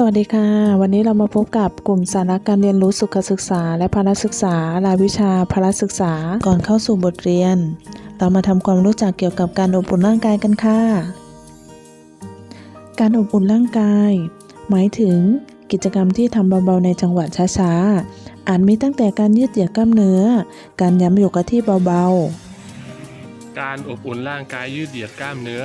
สวัสดีค่ะ วันนี้เรามาพบกับกลุ่มสาระการเรียนรู้สุขศึกษา และพละศึกษารายวิชาพละศึกษาก่อนเข้าสู่บทเรียน เรามาทำความรู้จักเกี่ยวกับการอบอุ่นร่างกายกันค่ะ การอบอุ่นร่างกาย หมายถึงกิจกรรมที่ทำเบาๆในจังหวะช้าๆอาจมีตั้งแต่การยืดเหยียดกล้ามเนื้อ การย้ำอยู่กับที่เบาๆ การอบอุ่นร่างกายยืดเหยียดกล้ามเนื้อ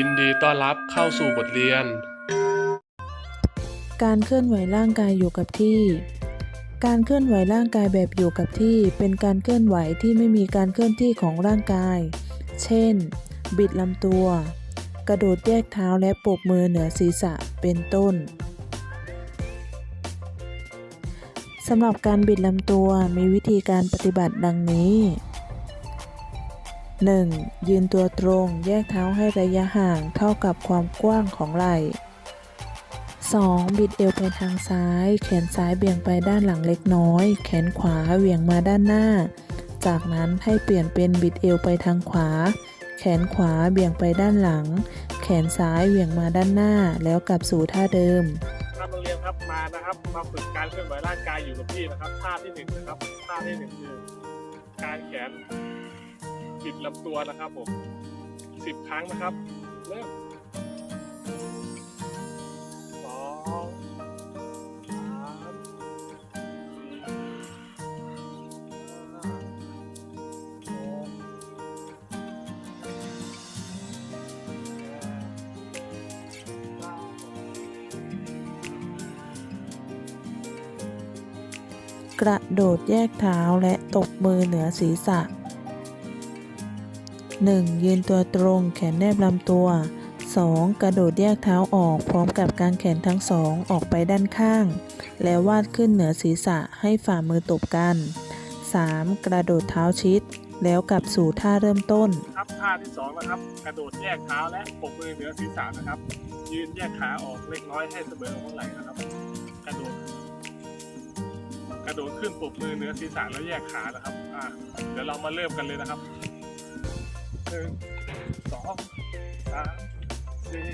ยินดีต้อนรับเข้าสู่บทเรียน การเคลื่อนไหวร่างกายอยู่กับที่ การเคลื่อนไหวร่างกายแบบอยู่กับที่ เป็นการเคลื่อนไหวที่ไม่มีการเคลื่อนที่ของร่างกาย เช่น บิดลำตัว กระโดดแยกเท้าและปบมือเหนือศีรษะเป็นต้นสำหรับการบิดลำตัวมีวิธีการปฏิบัติดังนี้ 1. ยืนตัวตรงแยกเท้าให้ระยะห่างเท่ากับความกว้างของไหล่ 2. บิดเอวไปทางซ้าย แขนซ้ายเบี่ยงไปด้านหลังเล็กน้อย แขนขวาเหวี่ยงมาด้านหน้า จากนั้นให้เปลี่ยนเป็นบิดเอวไปทางขวา แขนขวาเบี่ยงไปด้านหลัง แขนซ้ายเหวี่ยงมาด้านหน้า แล้วกลับสู่ท่าเดิมครับโรงเรียนครับมานะครับมาฝึกการเคลื่อนไหวร่างกายอยู่กับที่นะครับท่าที่หนึ่งนะครับท่าที่หนึ่งคือการแขน บิดลำตัวนะครับผมสิบครั้งนะครับ เริ่มสองสามสี่ห้าหกเก้ากระโดดแยกเท้าและตบมือเหนือศีรษะ 1. ยืนตัวตรงแขนแนบลำตัว 2. กระโดดแยกเท้าออกพร้อมกับการแขนทั้งสองออกไปด้านข้าง แล้ววาดขึ้นเหนือศีรษะให้ฝ่ามือตบกัน 3. กระโดดเท้าชิด แล้วกลับสู่ท่าเริ่มต้น ครับท่าที่สองนะครับ กระโดดแยกเท้าและปกมือเหนือศีรษะนะครับ ยืนแยกขาออกเล็กน้อยให้เสมอกับหัวไหล่นะครับ กระโดด กระโดดขึ้นปกมือเหนือศีรษะแล้วแยกขานะครับอ่าเดี๋ยวเรามาเริ่มกันเลยนะครับ หนึ่งสองสามสี่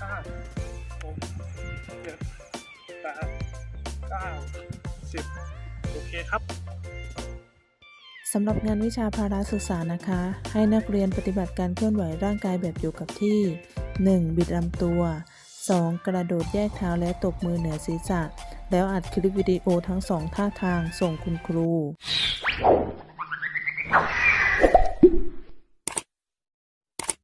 ห้าหกเจ็ดแปดเก้าสิบโอเคครับสำหรับงานวิชาพาราศึกษานะคะ ให้นักเรียนปฏิบัติการเคลื่อนไหวร่างกายแบบอยู่กับที่ 1. บิดลำตัว 2. กระโดดแยกเท้าและตบมือเหนือศีรษะ แล้วอัดคลิปวิดีโอทั้งสองท่าทางส่งคุณครู